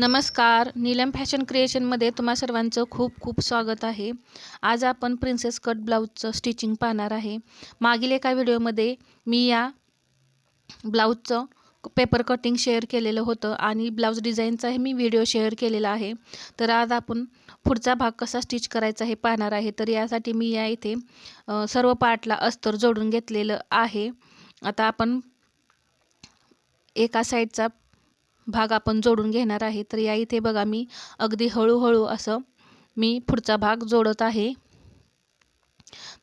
नमस्कार. नीलम फॅशन क्रिएशनमध्ये तुम्हा सर्वांचं खूप खूप स्वागत आहे. आज आपण प्रिन्सेस कट ब्लाऊजचं स्टिचिंग पाहणार आहे. मागील एका व्हिडिओमध्ये मी या ब्लाऊजचं पेपर कटिंग शेअर केलेलं होतं आणि ब्लाऊज डिझाईनचाही मी व्हिडिओ शेअर केलेला आहे. तर आज आपण पुढचा भाग कसा स्टिच करायचा हे पाहणार आहे. तर यासाठी मी या इथे सर्व पार्टला अस्तर जोडून घेतलेलं आहे. आता आपण एका साईडचा भाग आपण जोडून घेणार आहे. तर या इथे बघा मी अगदी हळूहळू असं मी पुढचा भाग जोडत आहे.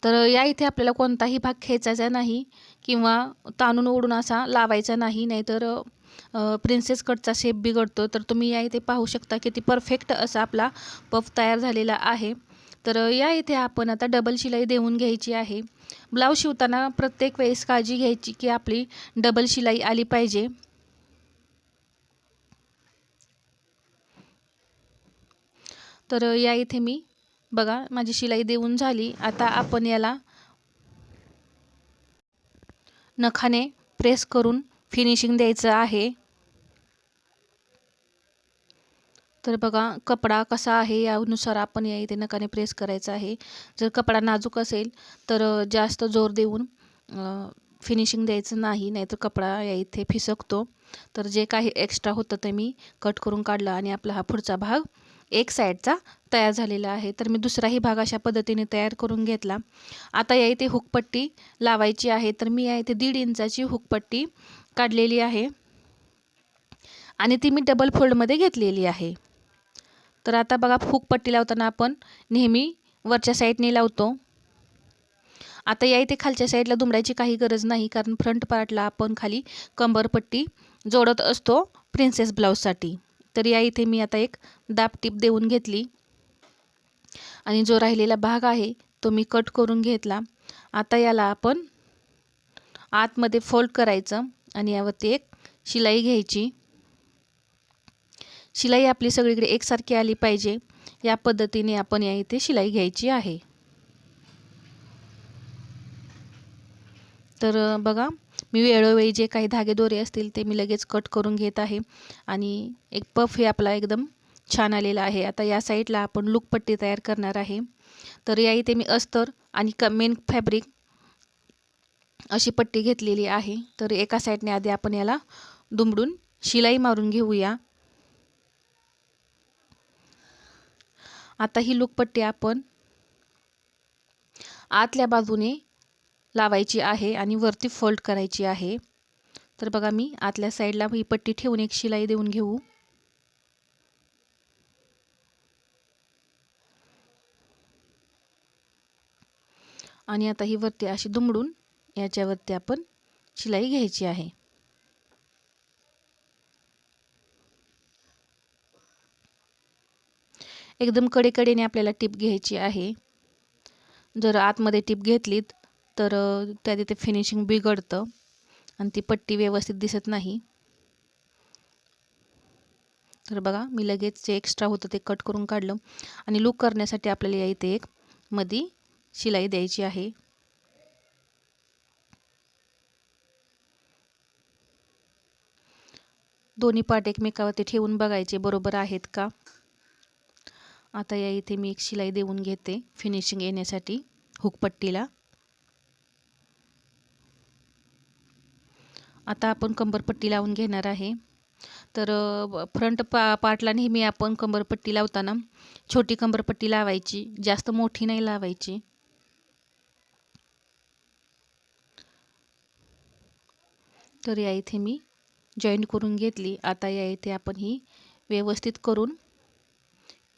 तर या इथे आपल्याला कोणताही भाग खेचायचा नाही किंवा ताणून ओढून असा लावायचा नाही नाहीतर प्रिन्सेस कटचा शेप बिघडतो. तर तुम्ही या इथे पाहू शकता किती परफेक्ट असा आपला पफ तयार झालेला आहे. तर या इथे आपण आता डबल शिलाई देऊन घ्यायची आहे. ब्लाऊज शिवताना प्रत्येक वेळेस काळजी घ्यायची की आपली डबल शिलाई आली पाहिजे. तर या इथे मी. बघा माझी शिलाई देऊन झाली. आता आपण याला नखाने प्रेस करून फिनिशिंग द्यायचं आहे. तर बघा कपडा कसा आहे यानुसार आपण या इथे नखाने प्रेस करायचा आहे. जर कपडा नाजूक असेल तर जास्त जोर देऊन फिनिशिंग द्यायचं नाही नाहीतर कपडा या इथे फिसकतो. तर जे काही एक्स्ट्रा होतं ते मी कट करून काढलं आणि आपला हा पुढचा भाग एक साईडचा तयार झालेला आहे. तर मी दुसराही भाग अशा पद्धतीने तयार करून घेतला. आता या इथे हुकपट्टी लावायची आहे. तर मी या इथे दीड इंचाची हुकपट्टी काढलेली आहे. आणि ती मी डबल फोल्डमध्ये घेतलेली आहे. तर आता बघा हुकपट्टी लावताना आपण नेहमी वरच्या साईडने लावतो. आता या इथे खालच्या साईडला दुमडायची काही गरज नाही कारण फ्रंट पार्टला आपण खाली कंबरपट्टी जोडत असतो प्रिन्सेस ब्लाऊजसाठी तर या इथे मी आता एक दाब टीप देऊन घेतली. आणि जो राहिलेला भाग आहे तो मी कट करून घेतला. आता याला आपण आतमध्ये फोल्ड करायचं आणि यावरती एक शिलाई घ्यायची. शिलाई आपली सगळीकडे एकसारखी आली पाहिजे. या पद्धतीने आपण या इथे शिलाई घ्यायची आहे. तर बघा मी वेळोवेळी जे काही धागेदोरे असतील ते मी लगेच कट करून घेत आहे. आणि एक पफ हे आपला एकदम छान आलेला आहे. आता या साईडला आपण लुकपट्टी तयार करणार आहे. तर या इथे मी अस्तर आणि क मेन फॅब्रिक अशी पट्टी घेतलेली आहे. तर एका साईडने आधी आपण याला दुमडून शिलाई मारून घेऊया. आता ही लुकपट्टी आपण आतल्या बाजूने लावायची आहे आणि वरती फोल्ड करायची आहे. तर बघा मी आतल्या साईडला ही पट्टी ठेवून एक शिलाई देऊन घेऊ. आणि आता ही वरती अशी दुमडून याच्यावरती आपण शिलाई घ्यायची आहे. एकदम कडेकडेने आपल्याला टिप घ्यायची आहे. जर आतमध्ये टिप घेतलीत तर त्या तिथे फिनिशिंग बिघडतं आणि ती पट्टी व्यवस्थित दिसत नाही. तर बघा मी लगेच जे एक्स्ट्रा होतं ते कट करून काढलं आणि लूक करण्यासाठी आपल्याला या इथे एक मधी शिलाई द्यायची आहे. दोन्ही पाट एकमेकावरती ठेवून बघायचे बरोबर आहेत का? आता या इथे मी एक शिलाई देऊन घेते फिनिशिंग येण्यासाठी हुकपट्टीला आता आपण कंबरपट्टी लावून घेणार आहे. तर फ्रंट पा पार्टला नेहमी आपण कंबरपट्टी लावताना छोटी कंबरपट्टी लावायची जास्त मोठी नाही लावायची. तर या इथे मी जॉईंट करून घेतली. आता या इथे आपण ही व्यवस्थित करून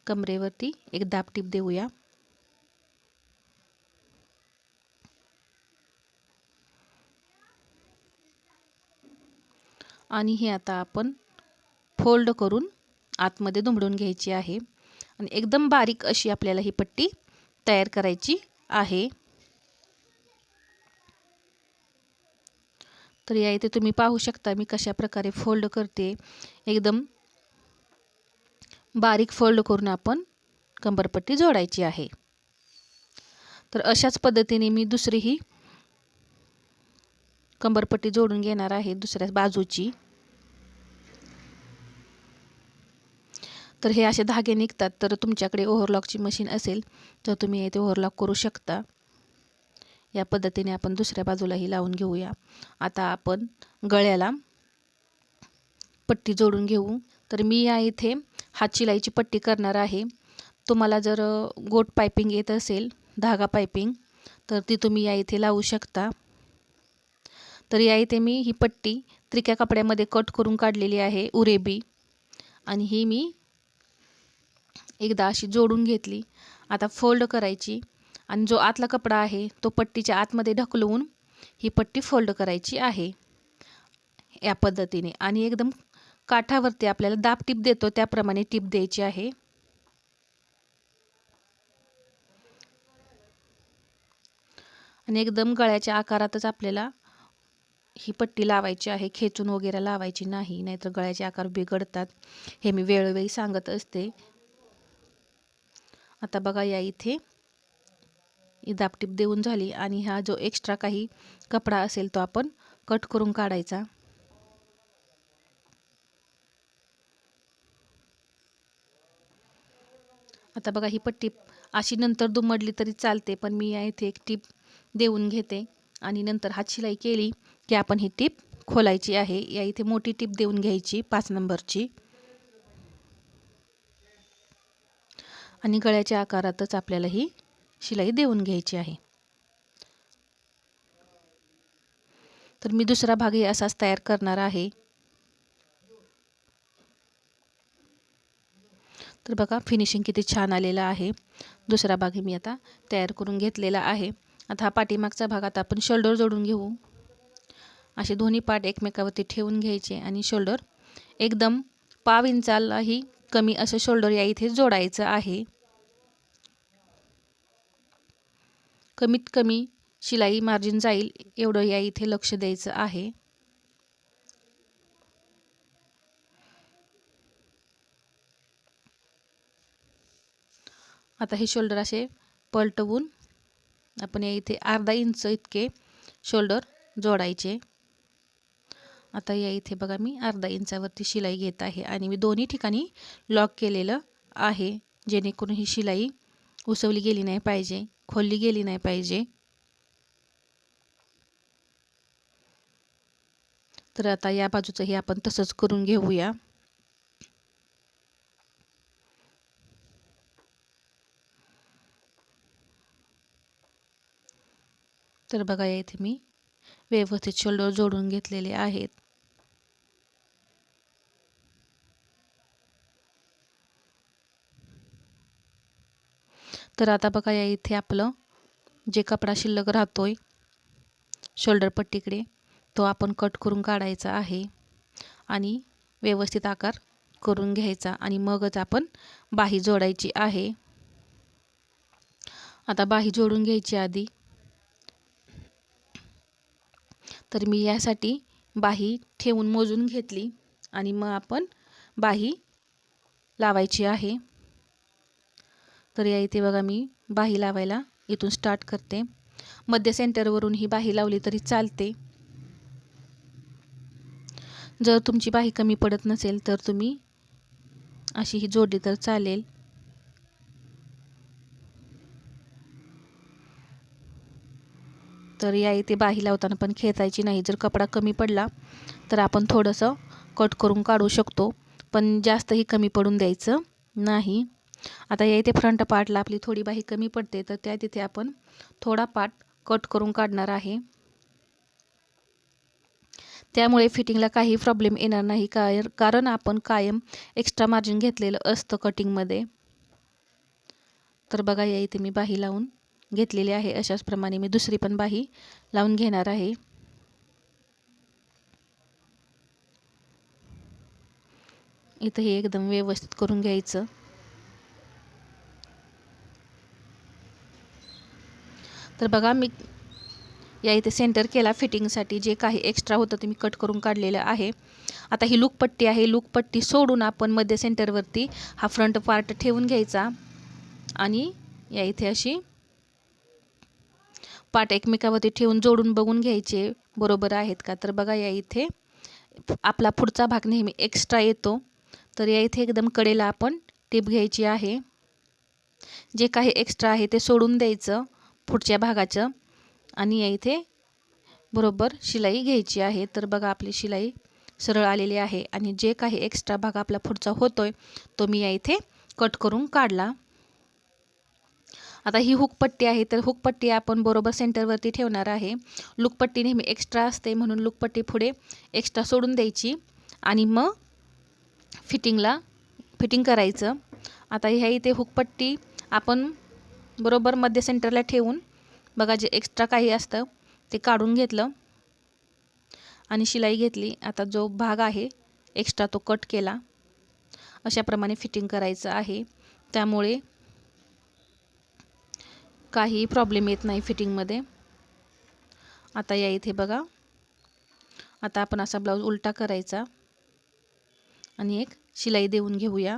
कमरेवरती एक दाबटीप देऊया. आणि हे आता आपण फोल्ड करून आतमध्ये दुमडून घ्यायची आहे. आणि एकदम बारीक अशी आपल्याला ही पट्टी तयार करायची आहे. तर या इथे तुम्ही पाहू शकता मी कशा प्रकारे फोल्ड करते. एकदम बारीक फोल्ड करून आपण कंबरपट्टी जोडायची आहे. तर अशाच पद्धतीने मी दुसरीही कंबरपट्टी जोडून घेणार आहे दुसऱ्या बाजूची. तर हे असे धागे निघतात. तर तुमच्याकडे ओव्हरलॉकची मशीन असेल तर तुम्ही इथे ओव्हरलॉक करू शकता. या पद्धतीने आपण दुसऱ्या बाजूलाही लावून घेऊया. आता आपण गळ्याला पट्टी जोडून घेऊ. तर मी या इथे हात शिलाईची पट्टी करणार आहे. तुम्हाला जर गोट पायपिंग येत असेल धागा पायपिंग तर ती तुम्ही या इथे लावू शकता. तर या इथे मी ही पट्टी त्रिक्या कपड्यामध्ये कट करून काढलेली आहे उरेबी. आणि ही मी एकदा अशी जोडून घेतली. आता फोल्ड करायची. आणि जो आतला कपडा आहे तो पट्टीच्या आतमध्ये ढकलवून ही पट्टी फोल्ड करायची आहे. या पद्धतीने. आणि एकदम काठावरती आपल्याला दाब टीप देतो त्याप्रमाणे टीप द्यायची आहे. आणि एकदम गळ्याच्या आकारातच आपल्याला ही पट्टी लावायची आहे खेचून वगैरे लावायची नाही नाहीतर गळ्याचे आकार बिघडतात हे मी वेळोवेळी सांगत असते. आता बघा या इथे ही दापटीप देऊन झाली आणि हा जो एक्स्ट्रा काही कपडा असेल तो आपण कट करून काढायचा. आता बघा ही पट्टी अशी नंतर दुमडली तरी चालते पण मी या इथे एक टीप देऊन घेते. आणि नंतर हात शिलाई केली की आपण ही टीप खोलायची आहे. या इथे मोठी टीप देऊन घ्यायची पाच नंबरची. आणि गळ्याच्या आकारातच आपल्याला ही शिलाई देऊन घ्यायची आहे. तर मी दुसरा भागही असाच तयार करणार आहे. तर बघा फिनिशिंग किती छान आलेलं आहे. दुसरा भागही मी आता तयार करून घेतलेला आहे. आता हा पाठीमागचा भाग आता आपण शोल्डर जोडून घेऊ. असे दोन्ही पाठ एकमेकावरती ठेवून घ्यायचे आणि शोल्डर एकदम पाव इंचालाही कमी असं शोल्डर या इथे जोडायचं आहे. कमीत कमी शिलाई मार्जिन जाईल एवढं या इथे लक्ष द्यायचं आहे. आता हे शोल्डर असे पलटवून आपण या इथे अर्धा इंच इतके शोल्डर जोडायचे. आता या इथे बघा मी अर्धा इंचावरती शिलाई घेत आहे आणि मी दोन्ही ठिकाणी लॉक केलेलं आहे जेणेकरून ही शिलाई उसवली गेली नाही पाहिजे खोलली गेली नाही पाहिजे. तर आता या बाजूचंही आपण तसंच करून घेऊया. तर बघा या इथे मी व्यवस्थित शोल्डर जोडून घेतलेले आहेत. तर आता बघा या इथे आपलं जे कपडा शिल्लक राहतोय शोल्डर पट्टीकडे तो आपण कट करून काढायचा आहे आणि व्यवस्थित आकार करून घ्यायचा आणि मगच आपण बाही जोडायची आहे. आता बाही जोडून घ्यायची आधी. तर मी यासाठी बाही ठेवून मोजून घेतली आणि मग आपण बाही लावायची आहे. तर या इथे बघा मी बाही लावायला इथून स्टार्ट करते. मध्य सेंटरवरून ही बाही लावली तरी चालते. जर तुमची बाही कमी पडत नसेल तर तुम्ही अशी ही जोडली तर चालेल. तर या इथे बाही लावताना पण खेचायची नाही. जर कपडा कमी पडला तर आपण थोडंसं कट करून काढू शकतो. पण जास्तही कमी पडून द्यायचं नाही. आता या इथे फ्रंट पार्टला आपली थोडी बाही कमी पडते तर त्या तिथे आपण थोडा पार्ट कट करून काढणार आहे. त्यामुळे फिटिंगला काही प्रॉब्लेम येणार नाही काय कारण आपण कायम एक्स्ट्रा मार्जिन घेतलेलं असतं कटिंगमध्ये तर बघा या इथे मी बाही लावून घेतलेली आहे. अशाच प्रमाणे मी दुसरी पण बाही लावून घेणार आहे. इथं हे एकदम व्यवस्थित करून घ्यायचं. तर बघा मी या इथे सेंटर केला फिटिंगसाठी जे काही एक्स्ट्रा होतं ते मी कट करून काढलेलं आहे. आता ही लूकपट्टी आहे. लूकपट्टी सोडून आपण मध्ये सेंटरवरती हा फ्रंट पार्ट ठेवून घ्यायचा. आणि या इथे अशी पाट एकमेकावरती ठेवून जोडून बघून घ्यायचे बरोबर आहेत का? तर बघा या इथे आपला पुढचा भाग नेहमी एक्स्ट्रा येतो. तर या इथे एकदम कडेला आपण टिप घ्यायची आहे. जे काही एक्स्ट्रा आहे ते सोडून द्यायचं पुढच्या भागाचं. आणि या इथे बरोबर शिलाई घ्यायची आहे. तर बघा आपली शिलाई सरळ आलेली आहे. आणि जे काही एक्स्ट्रा भाग आपला पुढचा होतोय तो मी या इथे कट करून काढला. आता ही हुकपट्टी आहे तर हुकपट्टी आपण बरोबर सेंटरवरती ठेवणार आहे. लुकपट्टी नेहमी एक्स्ट्रा असते म्हणून लुकपट्टी पुढे एक्स्ट्रा सोडून द्यायची. आणि मग फिटिंगला फिटिंग करायचं. आता ह्या इथे हुकपट्टी आपण बरोबर मध्य सेंटरला ठेवून बघा जे एक्स्ट्रा काही असतं ते काढून घेतलं. आणि शिलाई घेतली. आता जो भाग आहे एक्स्ट्रा तो कट केला. अशाप्रमाणे फिटिंग करायचं आहे. त्यामुळे काही प्रॉब्लेम येत नाही फिटिंगमध्ये आता या इथे बघा. आता आपण असा ब्लाऊज उलटा करायचा. आणि एक शिलाई देऊन घेऊया.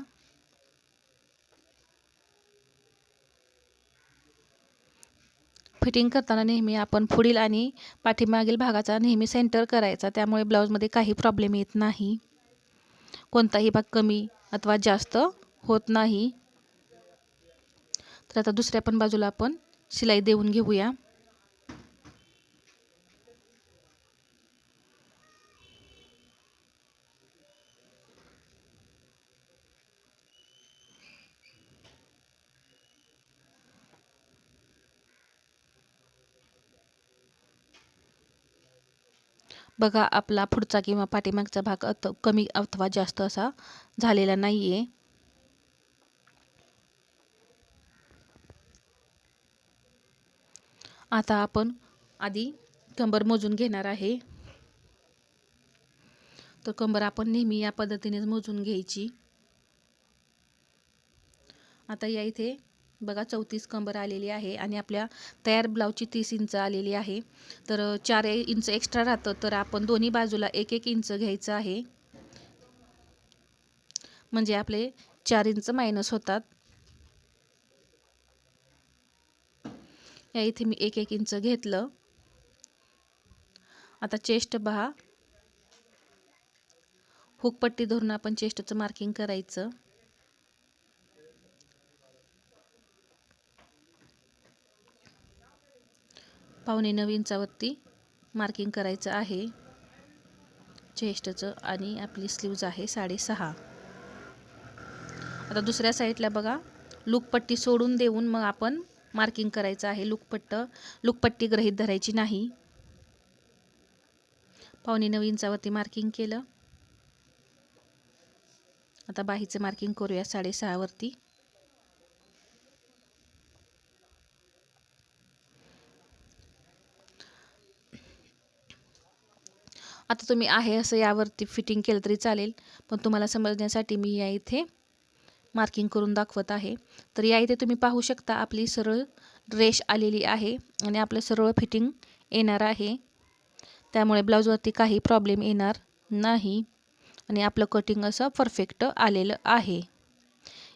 फिटिंग करताना नेहमी आपण पुढील आणि पाठीमागील भागाचा नेहमी सेंटर करायचा. त्यामुळे ब्लाऊजमध्ये काही प्रॉब्लेम येत नाही. कोणताही भाग कमी अथवा जास्त होत नाही. तर आता दुसऱ्या पण बाजूला आपण शिलाई देऊन घेऊया. बघा आपला पुढचा किंवा पाठीमागचा भाग अत कमी अथवा जास्त असा झालेला नाही आहे आता आपण आधी कंबर मोजून घेणार आहे. तर कंबर आपण नेहमी या पद्धतीनेच मोजून घ्यायची. आता या इथे बघा चौतीस कंबर आलेली आहे आणि आपल्या तयार ब्लाऊजची तीस इंच आलेली आहे. तर चार इंच एक्स्ट्रा राहतं तर आपण दोन्ही बाजूला एक एक इंच घ्यायचं आहे. म्हणजे आपले चार इंच मायनस होतात. या इथे मी एक एक इंच घेतलं. आता चेस्ट पहा हुकपट्टी धरून आपण चेस्टचं मार्किंग करायचं. पावणे नऊ इंचावरती मार्किंग करायचं आहे. चेस्टचं आणि आपली स्लीव्ज आहे साडेसहा. आता दुसऱ्या साईडला बघा. लूकपट्टी सोडून देऊन मग आपण मार्किंग करायचं आहे. लुकपट्ट लुकपट्टी ग्रहित धरायची नाही. पावणे नऊ इंचावरती मार्किंग केलं. आता बाहीचं मार्किंग करूया साडेसहावरती आता तुम्ही आहे असं यावरती फिटिंग केलं तरी चालेल. पण तुम्हाला समजण्यासाठी मी या इथे मार्किंग करून दाखवत आहे. तर या इथे तुम्ही पाहू शकता आपली सरळ रेश आलेली आहे आणि आपलं सरळ फिटिंग येणार आहे. त्यामुळे ब्लाऊजवरती काही प्रॉब्लेम येणार नाही आणि आपलं कटिंग असं परफेक्ट आलेलं आहे.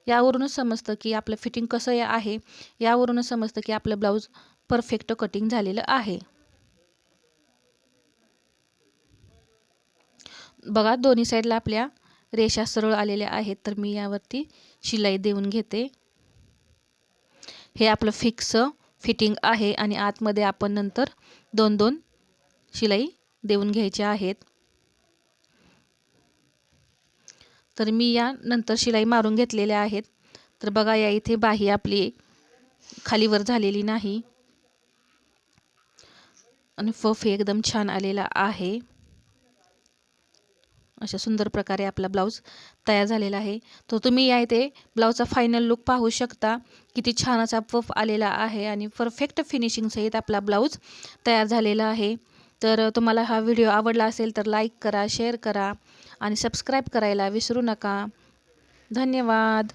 यावरूनच समजतं की आपलं फिटिंग कसं आहे. यावरूनच समजतं की आपलं ब्लाऊज परफेक्ट कटिंग झालेलं आहे. बघा दोन्ही साईडला आपल्या रेषा सरळ आलेल्या आहेत तर मी यावरती शिलाई देऊन घेते. हे आपलं फिक्स फिटिंग आहे आणि आतमध्ये आपण नंतर दोन दोन शिलाई देऊन घ्यायचे आहेत. तर मी या नंतर शिलाई मारून घेतलेल्या आहेत. तर बघा या इथे बाही आपली खालीवर झालेली नाही. आणि फफ एकदम छान आलेला आहे. अशा सुंदर प्रकारे आपला ब्लाऊज तयार झालेला आहे. तर तुम्ही या इथे ब्लाऊजचा फायनल लुक पाहू शकता. किती छान असा पफ आलेला आहे आणि परफेक्ट फिनिशिंगसहित आपला ब्लाऊज तयार झालेला आहे. तर तुम्हाला हा व्हिडिओ आवडला असेल तर लाईक करा शेअर करा आणि सबस्क्राईब करायला विसरू नका. धन्यवाद.